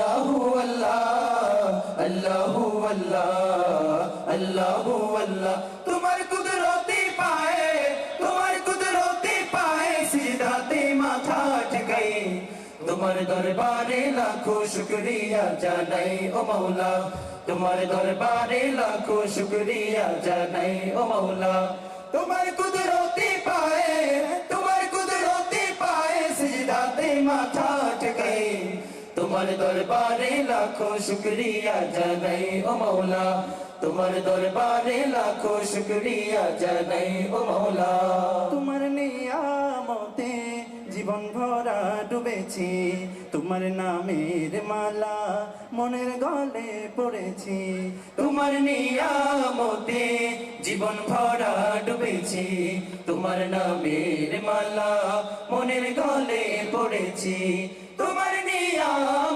আল্লাহু আল্লাহ আল্লাহু আল্লাহ আল্লাহু আল্লাহ তোমার কুদরতি পায়ে, তোমার কুদরতি পায়ে সিজদাতে মাথা ঠেকাই। তোমার দরবারে লাখো শুকরিয়া জানাই ও মৌলা তোমার দরবারে লাখো শুকরিয়া জানাই ও মৌলা তোমার কুদরতি তোমার দরবারে লাখো শুকরিয়া জানাই ও মৌলা। তোমার দরবারে লাখো শুকরিয়া জানাই ও মৌলা। তোমার নিয়ামতে জীবন ভরা ডুবেছি তোমার নামের মালা মনের গলে পড়েছি। তোমার নিয়ামতে জীবন ভরা ডুবেছি তোমার নামের মালা মনের গলে পড়েছি। তোমার নিয়ামতে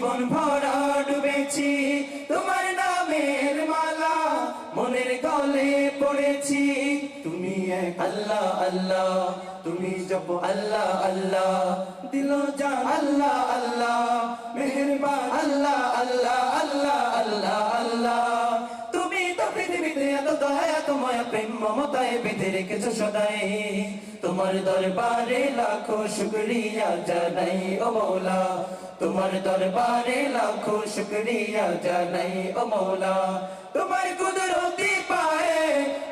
জীবন ভরা ডুবেছি। তোমার নামের মালা মনের গলে পড়েছি। তুমি আল্লাহ আল্লাহ। তুমি জপ আল্লাহ আল্লাহ। দিল যা আল্লাহ আল্লাহ। মেহেরবান আল্লাহ আল্লাহ আল্লাহ আল্লাহ আল্লাহ। দয়া এত মায়া প্রেম মমতায় বেঁধে রেখেছো সদাই। তোমার দরবারে লাখো শুকরিয়া জানাই ও মৌলা। তোমার দরবারে লাখো শুকরিয়া জানাই ও মৌলা। তোমার কুদরতি পায়ে,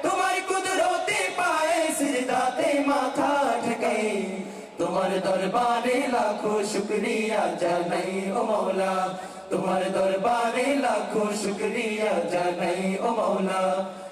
তোমার কুদরতি পায়ে সিজদাতে মাথা ঠেকাই। তোমার দরবারে লাখো শুকরিয়া জানাই ও মৌলা। তোমার দরবারে লাখো শুকরিয়া জানাই ও মৌলা।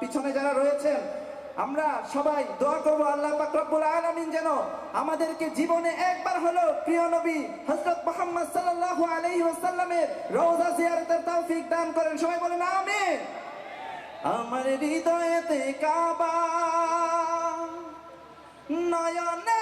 পিছনে যারা রয়েছেন, আমরা সবাই দোয়া করব আল্লাহ আলামিন যেন আমাদেরকে জীবনে একবার হলো প্রিয় নবী হযরত মুহাম্মদ জিয়ারতের তৌফিক দান করেন। সবাই বলেন, আমিন। আমার হৃদয়েতে কাবা নয়নে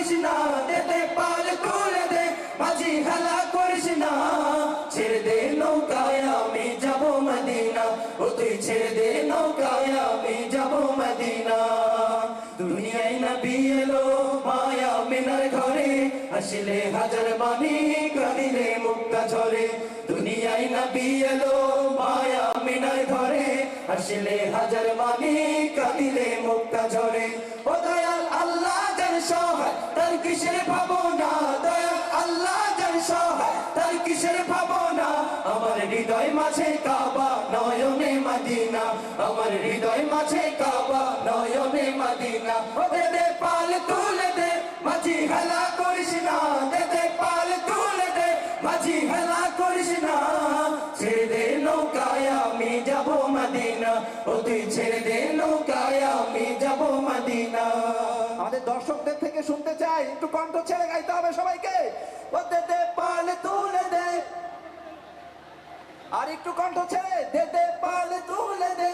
না ছেড়ে দে নৌকায় আমি যাব মদিনা। ও তুই ছেড়ে দে নৌকায় আমি যাব মদিনা। দুনিয়ায় নবী এলো মায়া মিনার ঘরে, আসলে হাজার মানি কাঁদিলে মুক্তা ঝরে। দুনিয়ায় নবী এলো মায়া মিনার ঘরে, আসলে হাজার মানি কাঁদিলে মুক্তা ঝরে। ও দয়াল তার কিসের কিসের ভাবনা? আমার হৃদয় মাঝে কাবা, নয়নে মদিনা। আমার হৃদয় মাঝে কাবা, নয়নে মদিনা। ও দে দে পাল তুলে দে, মাঝি হেলা আমি যাব মদিনা। আমাদের দর্শকদের থেকে শুনতে চাই, একটু কণ্ঠ ছেড়ে গাইতে হবে সবাইকে। ও দে পাল তুলে দে। আর একটু কণ্ঠ ছেড়ে, দে দে পাল তুলে দে।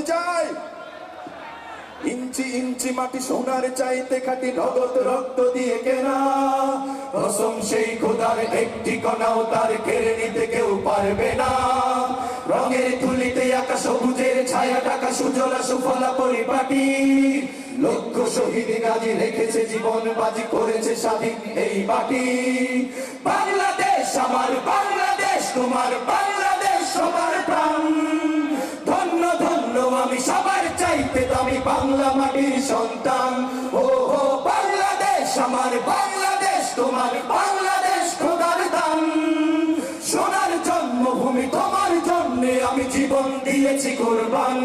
শুনতে চাই। ইঞ্চি ইঞ্চি মাটি সোনার চাইতে খাটি নগদ রক্ত দিয়ে কেনা। কসম সেই খোদার একটি কণাও তার কেড়ে নিতে কেউ পারবে না। রঙের তুলিতে আঁকা সবুজের ছায়া টাকা সুজলা সুফলা পরিপাটি। লক্ষ শহীদ গাজী রেখেছে জীবন বাজি করেছে স্বাধীন এই মাটি। বাংলাদেশ আমার বাংলাদেশ, তোমার বাংলাদেশ সবার প্রাণ। দামি বাংলা মাটির সন্তান। ও হো বাংলাদেশ, আমার বাংলাদেশ, তোমার বাংলাদেশ খোদার দান। সোনার জন্মভূমি তোমার জন্যে আমি জীবন দিয়েছি কোরবান।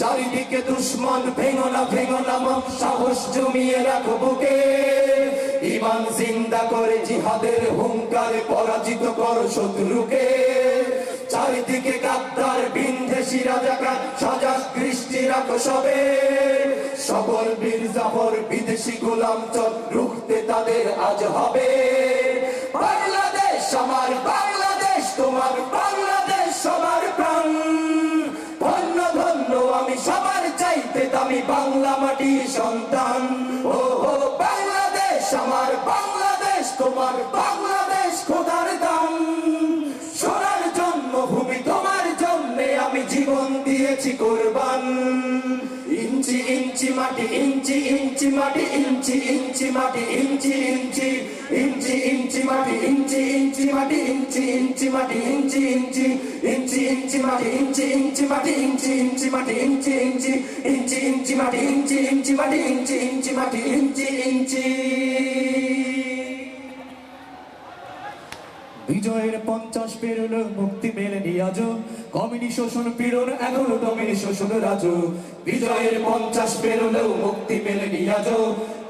চারিদিকে দুশ্মন ভেঙো না ভেঙো না মন, সাহস জমিয়ে রাখো বুকে। ইমান জিন্দা করে জিহাদের হুঙ্কারে পরাজিত করো শত্রুকে। চারিদিকে গাদ্দার বিন্ধেসি রাজাকার সাজাস দৃষ্টি রাখো সবে। সকল বীর জাফর, বিদেশি গোলাম চল রুখতে তাদের আজ হবে। বাংলাদেশ আমার, বাংলাদেশ তোমার, বাংলাদেশ সবার প্রাণ। ধন্য ধন্য, আমি সবার চাইতে দামি বাংলা মাটির সন্তান। ও হো বাংলাদেশ আমার, বাংলাদেশ তোমার, বাংলাদেশ খোদার দান। মাটি ইঞ্চি ইঞ্চি মাটি ইঞ্চি ইঞ্চি মাটি ইঞ্চি ইঞ্চি ইঞ্চি ইঞ্চি মাটি ইঞ্চি ইঞ্চি মাটি ইঞ্চি ইঞ্চি মাটি ইঞ্চি ইঞ্চি ইঞ্চি ইঞ্চি মাটি ইঞ্চি ইঞ্চি মাটি ইঞ্চি ইঞ্চি মাটি ইঞ্চি ইঞ্চি ইঞ্চি ইঞ্চি মাটি ইঞ্চি ইঞ্চি মাটি ইঞ্চি ইঞ্চি মাটি ইঞ্চি ইঞ্চি বিজয়ের পঞ্চাশ পেরোলো মুক্তি মেলেনি আজ কমিনি শোষণ পীড়ন, এখনও ডমিনি শোষণ রাজ। বিজয়ের পঞ্চাশ পেরোলেও মুক্তি মেলেনি আজ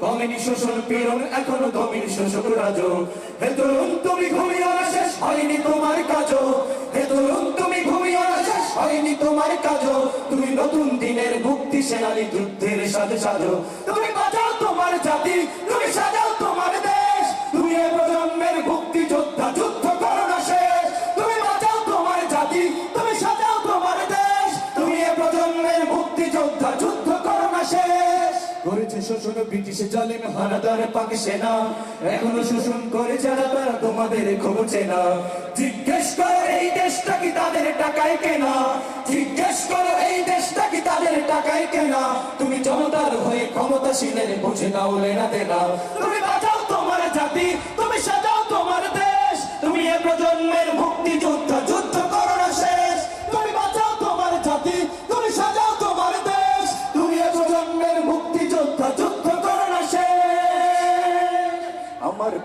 কমিনি শোষণ পীড়ন, এখনও ডমিনি শোষণ রাজ। হে তুমি ঘুমিয়ে শেষ হয়নি তোমার কাজ হে তুমি ঘুমিয়ে শেষ হয়নি তোমার কাজ তুমি নতুন দিনের মুক্তি সেনানি যুদ্ধের সাথে সাজো। তুমি বাঁচাও তোমার জাতি, তুমি সাজাও তোমার দেশ। তুমি প্রজন্মের তোমাদের খবর চেনা। জিজ্ঞেস করো, এই দেশটা কি তাদের টাকায় কেনা? জিজ্ঞেস করো, এই দেশটা কি তাদের টাকায় কেনা? তুমি জনতার হয়ে ক্ষমতাশীলের বুঝে নাও লেনা দেনা তুমি বাঁচাও তোমার জাতি, তুমি সাজাও তোমার দেশ। তুমি এ প্রজন্মের মুক্তি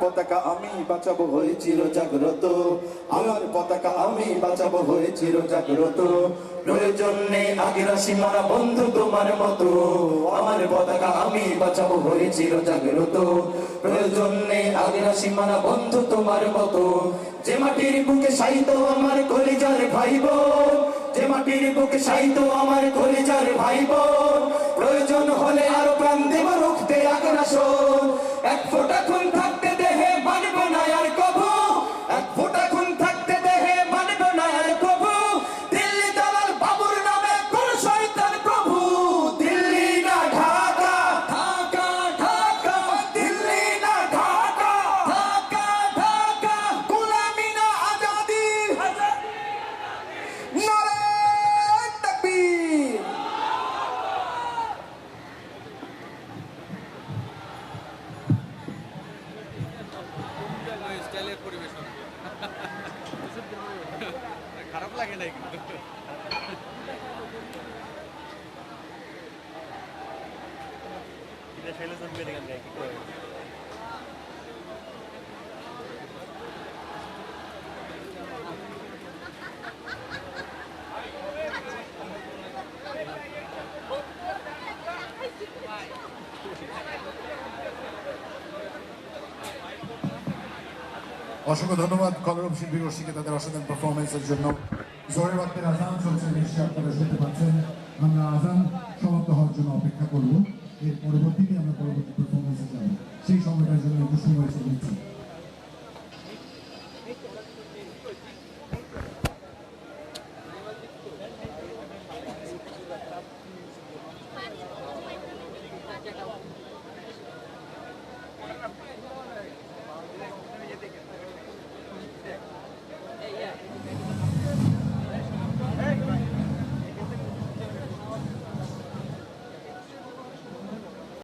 পতাকা আমি বাঁচাবো চির জাগ্রত আমার পতাকা আমি বাঁচাবো চির জাগ্রত প্রয়োজন নেই আগেরা সীমানা বন্ধু তোমার মতো। আমার পতাকা আমি বাঁচাবো চির জাগ্রত প্রয়োজন নেই আগেরা সীমানা বন্ধু তোমার মতো। যে মাটির বুকে সাইত আমার কলিজার ভাইব যে মাটির বুকে সাইত আমার কলিজার ভাইব প্রয়োজন হলে আরও প্রাণ দেব রুখতে আগ্রাসন। এক ফোঁটা খুন থাকতে লাগে না কিন্তু। অসংখ্য ধন্যবাদ কলরব শিল্পী রশিকে তাদের অসাধারণ পারফরমেন্সের জন্য। জোরের বাক্যের আজান চলছে নিশ্চয়ই আপনারা শুনতে পাচ্ছেন। আমরা আজান সমাপ্ত হওয়ার জন্য অপেক্ষা করব। এর পরবর্তীতে আমরা পরবর্তী পারফরমেন্সে যাব। সেই সময়টার জন্য একটু সময় এসে